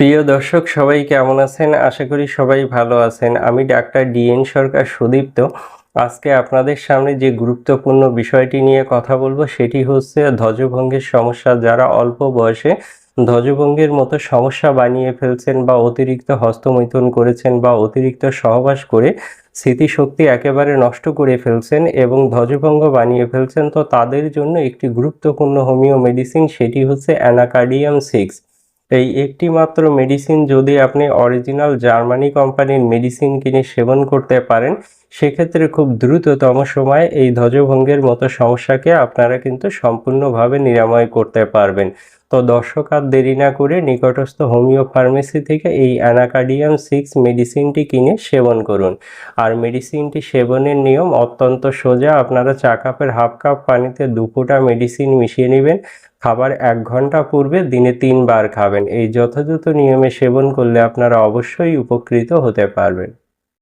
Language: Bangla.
প্রিয় দর্শক, সবাই কেমন আছেন? আশা করি সবাই ভালো আছেন। আমি ডাক্তার ডিএন সরকার সুদীপ্ত। আজকে আপনাদের সামনে যে গুরুত্বপূর্ণ বিষয়টি নিয়ে কথা বলব, সেটি হচ্ছে ধ্বজভঙ্গের সমস্যা। যারা অল্প বয়সে ধ্বজভঙ্গের মতো সমস্যা বানিয়ে ফেলছেন বা অতিরিক্ত হস্তমৈথুন করেছেন বা অতিরিক্ত সহবাস করে স্মৃতিশক্তি একেবারে নষ্ট করে ফেলছেন এবং ধ্বজভঙ্গ বানিয়ে ফেলছেন, তো তাদের জন্য একটি গুরুত্বপূর্ণ হোমিও মেডিসিন, সেটি হচ্ছে অ্যানাকার্ডিয়াম সিক্স। এই একটি মাত্র মেডিসিন যদি আপনি অরিজিনাল জার্মানি কোম্পানির মেডিসিন কিনে সেবন করতে পারেন, সেক্ষেত্রে খুব দ্রুততম সময়ে এই ধ্বজভঙ্গের মতো সমস্যাকে আপনারা কিন্তু সম্পূর্ণভাবে নিরাময় করতে পারবেন। তো দর্শক আর দেরি না করে নিকটস্থ হোমিও ফার্মেসি থেকে এই অ্যানাকাডিয়াম সিক্স মেডিসিনটি কিনে সেবন করুন। আর মেডিসিনটি সেবনের নিয়ম অত্যন্ত সোজা, আপনারা চা কাপের হাফ কাপ পানিতে দু ফোঁটা মেডিসিন মিশিয়ে নেবেন। খাবার এক ঘণ্টা পূর্বে দিনে তিনবার খাবেন। এই যথাযথ নিয়মে সেবন করলে আপনারা অবশ্যই উপকৃত হতে পারবেন।